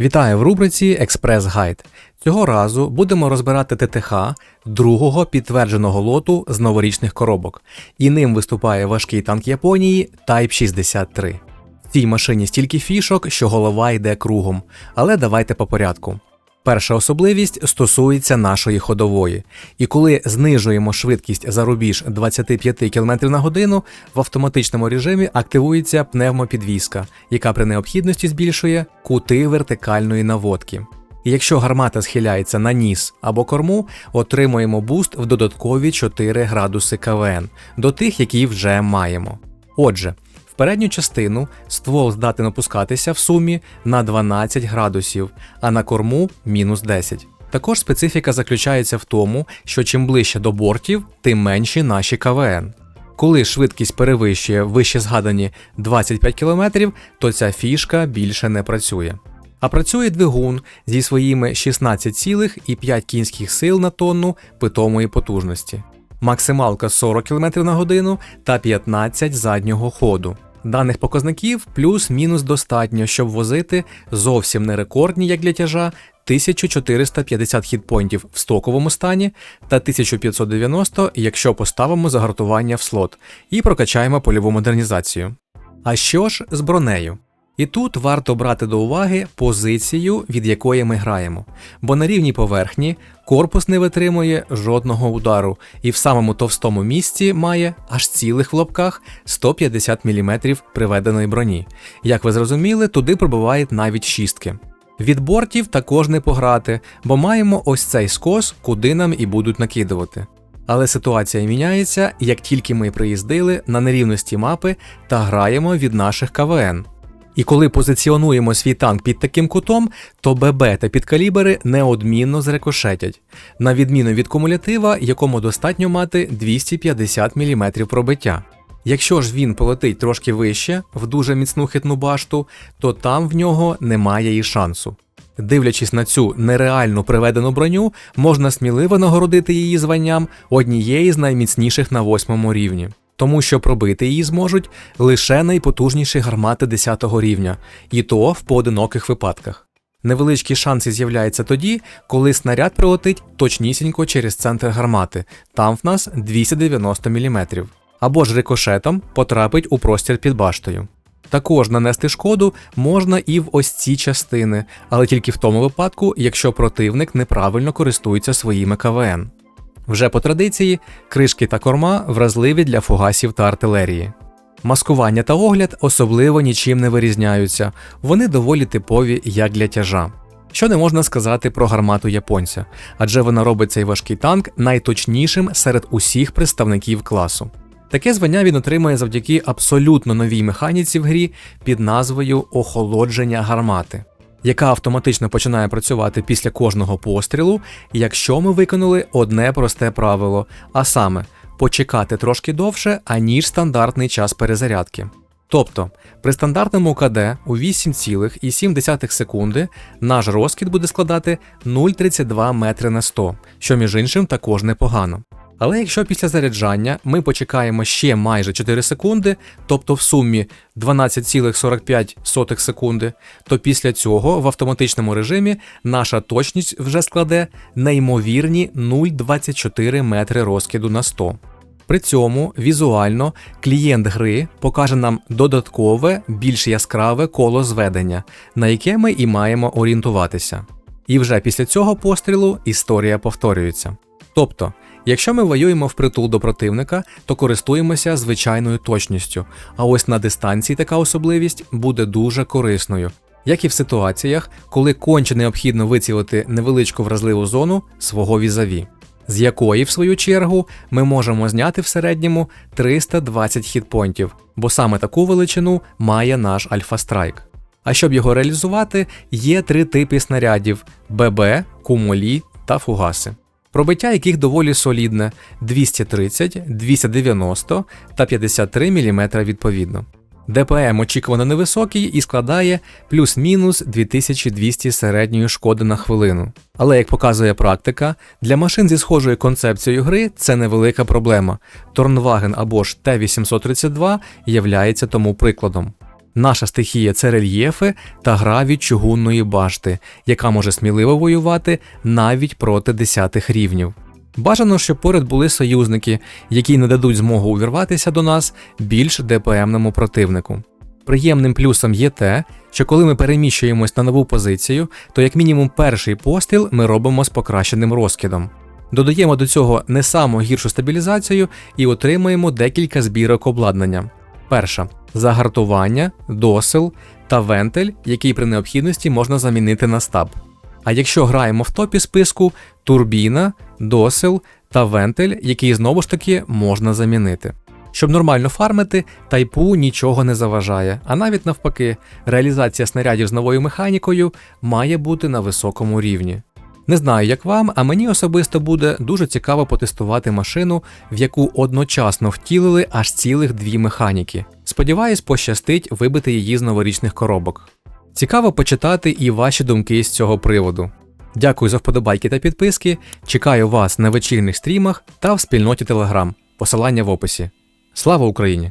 Вітаю в рубриці Експрес Гайд. Цього разу будемо розбирати ТТХ другого підтвердженого лоту з новорічних коробок, і ним виступає важкий танк Японії Type 63. В цій машині стільки фішок, що голова йде кругом, але давайте по порядку. Перша особливість стосується нашої ходової, і коли знижуємо швидкість за рубіж 25 км на годину, в автоматичному режимі активується пневмопідвізка, яка при необхідності збільшує кути вертикальної наводки. І якщо гармата схиляється на ніс або корму, отримуємо буст в додаткові 4 градуси КВН до тих, які вже маємо. Отже, передню частину ствол здатен опускатися в сумі на 12 градусів, а на корму мінус 10. Також специфіка заключається в тому, що чим ближче до бортів, тим менші наші КВН. Коли швидкість перевищує вище згадані 25 км, то ця фішка більше не працює. А працює двигун зі своїми 16,5 кінських сил на тонну питомої потужності, максималка 40 км на годину та 15 заднього ходу. Даних показників плюс-мінус достатньо, щоб возити зовсім не рекордні, як для тяжа, 1450 хітпоінтів в стоковому стані та 1590, якщо поставимо загартування в слот і прокачаємо польову модернізацію. А що ж з бронею? І тут варто брати до уваги позицію, від якої ми граємо, бо на рівній поверхні корпус не витримує жодного удару і в самому товстому місці має аж цілих в лобках 150 мм приведеної броні. Як ви зрозуміли, туди пробивають навіть шістки. Від бортів також не пограти, бо маємо ось цей скос, куди нам і будуть накидувати. Але ситуація міняється, як тільки ми приїздили на нерівності мапи та граємо від наших КВН. І коли позиціонуємо свій танк під таким кутом, то ББ та підкалібери неодмінно зрекошетять, на відміну від кумулятива, якому достатньо мати 250 мм пробиття. Якщо ж він полетить трошки вище, в дуже міцну хитну башту, то там в нього немає і шансу. Дивлячись на цю нереально приведену броню, можна сміливо нагородити її званням однієї з найміцніших на восьмому рівні тому що пробити її зможуть лише найпотужніші гармати 10 рівня, і то в поодиноких випадках. Невеличкі шанси з'являються тоді, коли снаряд прилетить точнісінько через центр гармати, там в нас 290 мм, або ж рикошетом потрапить у простір під баштою. Також нанести шкоду можна і в ось ці частини, але тільки в тому випадку, якщо противник неправильно користується своїми КВН. Вже по традиції, кришки та корма вразливі для фугасів та артилерії. Маскування та огляд особливо нічим не вирізняються, вони доволі типові як для тяжа. Що не можна сказати про гармату японця, адже вона робить цей важкий танк найточнішим серед усіх представників класу. Таке звання він отримує завдяки абсолютно новій механіці в грі під назвою охолодження гармати яка автоматично починає працювати після кожного пострілу, якщо ми виконали одне просте правило, а саме почекати трошки довше, аніж стандартний час перезарядки. Тобто при стандартному КД у 8,7 секунди наш розкид буде складати 0,32 метри на 100, що між іншим також непогано. Але якщо після заряджання ми почекаємо ще майже 4 секунди, тобто в сумі 12,45 секунди, то після цього в автоматичному режимі наша точність вже складе неймовірні 0,24 метри розкиду на 100. При цьому візуально клієнт гри покаже нам додаткове, більш яскраве коло зведення, на яке ми і маємо орієнтуватися. І вже після цього пострілу історія повторюється. Тобто, якщо ми воюємо впритул до противника, то користуємося звичайною точністю, а ось на дистанції така особливість буде дуже корисною, як і в ситуаціях, коли конче необхідно вицілити невеличку вразливу зону свого візаві, з якої, в свою чергу, ми можемо зняти в середньому 320 хітпойнтів, бо саме таку величину має наш Альфа Страйк. А щоб його реалізувати, є три типи снарядів: ББ, кумолі та фугаси пробиття яких доволі солідне 230, 290 та 53 мм відповідно. ДПМ очікувано невисокий і складає плюс-мінус 2200 середньої шкоди на хвилину. Але як показує практика, для машин зі схожою концепцією гри це невелика проблема. Торнваген або ж Т-832 являється тому прикладом. Наша стихія це рельєфи та гра від чугунної башти, яка може сміливо воювати навіть проти десятих рівнів. Бажано, щоб поряд були союзники, які не дадуть змогу увірватися до нас більш ДПМному противнику. Приємним плюсом є те, що коли ми переміщуємось на нову позицію, то як мінімум перший постріл ми робимо з покращеним розкидом. Додаємо до цього не саму гіршу стабілізацію і отримуємо декілька збірок обладнання. Перша загартування, досил та вентиль, який при необхідності можна замінити на стаб. А якщо граємо в топі списку, турбіна, досил та вентиль, який знову ж таки можна замінити. Щоб нормально фармити, тайпу нічого не заважає, а навіть навпаки, реалізація снарядів з новою механікою має бути на високому рівні. Не знаю, як вам, а мені особисто буде дуже цікаво потестувати машину, в яку одночасно втілили аж цілих дві механіки. Сподіваюсь, пощастить вибити її з новорічних коробок. Цікаво почитати і ваші думки з цього приводу. Дякую за вподобайки та підписки. Чекаю вас на вечірніх стрімах та в спільноті Telegram. Посилання в описі. Слава Україні!